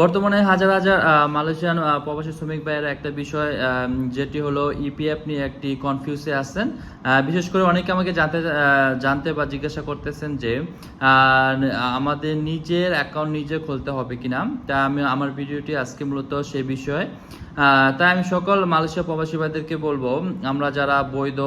বর্তমানে হাজার হাজার মালয়েশিয়ান প্রবাসী শ্রমিক ভাইয়েরা একটা বিষয় যেটি হলো ইপিএফ নিয়ে একটি কনফিউজে আছেন। বিশেষ করে অনেকে আমাকে জানতে জানতে বা জিজ্ঞাসা করতেছেন যে আমাদের নিজের অ্যাকাউন্ট নিজে খুলতে হবে কিনা। তা আমি, আমার ভিডিওটি আজকে মূলত সে বিষয়ে। তাই আমি সকল মালয়েশিয়া প্রবাসী ভাইদেরকে বলব, আমরা যারা বৈধ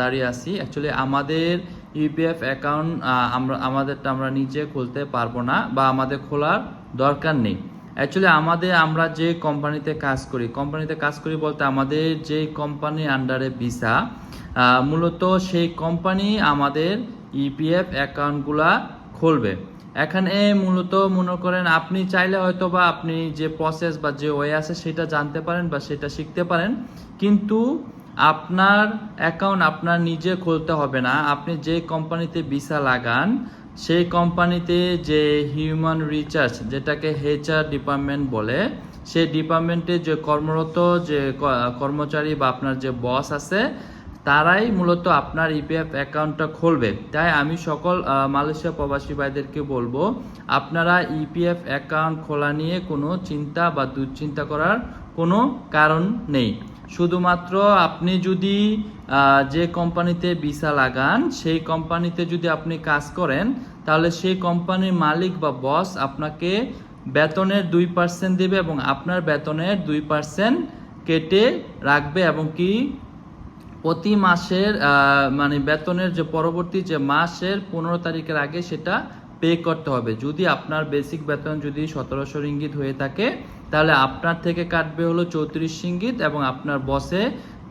দাঁড়িয়ে আছি অ্যাকচুয়ালি আমাদের ইউপিএফ অ্যাকাউন্ট আমরা, আমাদেরটা আমরা নিজে খুলতে পারব না বা আমাদের খোলার দরকার নেই। অ্যাকচুয়ালি আমাদের, আমরা যে কোম্পানিতে কাজ করি কোম্পানিতে কাজ করি বলতে আমাদের যে কোম্পানির আন্ডারে ভিসা মূলত সেই কোম্পানি আমাদের ইপিএফ অ্যাকাউন্টগুলা খুলবে। এখানে মূলত মনে করেন আপনি চাইলে হয়তো বা আপনি যে প্রসেস বা যে ওয়ে আছে সেটা জানতে পারেন বা সেটা শিখতে পারেন। কিন্তু আপনার অ্যাকাউন্ট আপনার নিজে খুলতে হবে না। আপনি যে কোম্পানিতে ভিসা লাগান, সেই কোম্পানিতে যে হিউম্যান রিচার্জ যেটাকে হেচআর ডিপার্টমেন্ট বলে, সেই ডিপার্টমেন্টে যে কর্মরত যে কর্মচারী বা আপনার যে বস আছে, তারাই মূলত আপনার ইপিএফ অ্যাকাউন্টটা খুলবে। তাই আমি সকল মালয়েশিয়া প্রবাসী ভাইদেরকে বলব, আপনারা ইপিএফ অ্যাকাউন্ট খোলা নিয়ে কোনো চিন্তা বা দুশ্চিন্তা করার কোনো কারণ নেই। শুধুমাত্র আপনি যদি যে কোম্পানিতে ভিসা লাগান, সেই কোম্পানিতে যদি আপনি কাজ করেন, তাহলে সেই কোম্পানির মালিক বা বস আপনাকে বেতনের দুই পার্সেন্ট দেবে এবং আপনার বেতনের দুই পার্সেন্ট কেটে রাখবে এবং কি প্রতি মাসের মানে বেতনের যে পরবর্তী যে মাসের পনেরো তারিখের আগে সেটা পে করতে হবে। যদি আপনার বেসিক বেতন যদি সতেরোশো রিঙ্গিত হয়ে থাকে তাহলে আপনার থেকে কাটবে হলো চৌত্রিশ রিঙ্গিত এবং আপনার বসে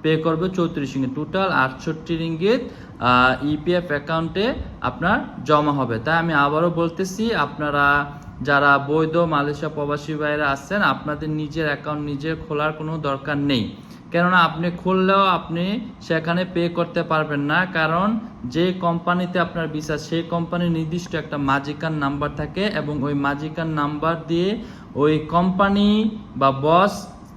পে করবে চৌত্রিশ রিঙ্গিত টোটাল আটষট্টি রিঙ্গিত ইপিএফ অ্যাকাউন্টে আপনার জমা হবে। তাই আমি আবারও বলতেছি, আপনারা যারা বৈধ মালয়েশিয়া প্রবাসী ভাইরা আছেন, আপনাদের নিজের অ্যাকাউন্ট নিজে খোলার কোনো দরকার নেই। কেননা আপনি খুললেও আপনি সেখানে পে করতে পারবেন না, কারণ যে কোম্পানিতে আপনার ভিসা সেই কোম্পানির নির্দিষ্ট একটা মাজিকার নাম্বার থাকে এবং ওই মাজিকার নাম্বার দিয়ে ওই কোম্পানি বা বস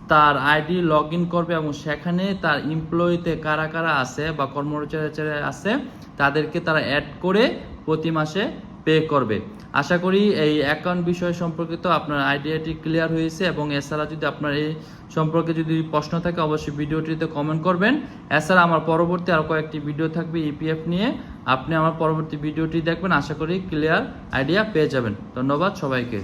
তার আইডি লগ ইন করবে এবং সেখানে তার এমপ্লয়িতে কারা কারা আছে বা কর্মচারী আছে, তাদেরকে তারা অ্যাড করে প্রতি মাসে পে করবে। আশা করি এই অ্যাকাউন্ট বিষয় সম্পর্কিত আপনার আইডিয়াটি ক্লিয়ার হয়েছে এবং এছাড়া যদি আপনার এই সম্পর্কে যদি প্রশ্ন থাকে, অবশ্যই ভিডিওটিতে কমেন্ট করবেন। এছাড়া আমার পরবর্তী আর কয়েকটি ভিডিও থাকবে ইপিএফ নিয়ে। আপনি আমার পরবর্তী ভিডিওটি দেখবেন, আশা করি ক্লিয়ার আইডিয়া পেয়ে যাবেন। ধন্যবাদ সবাইকে।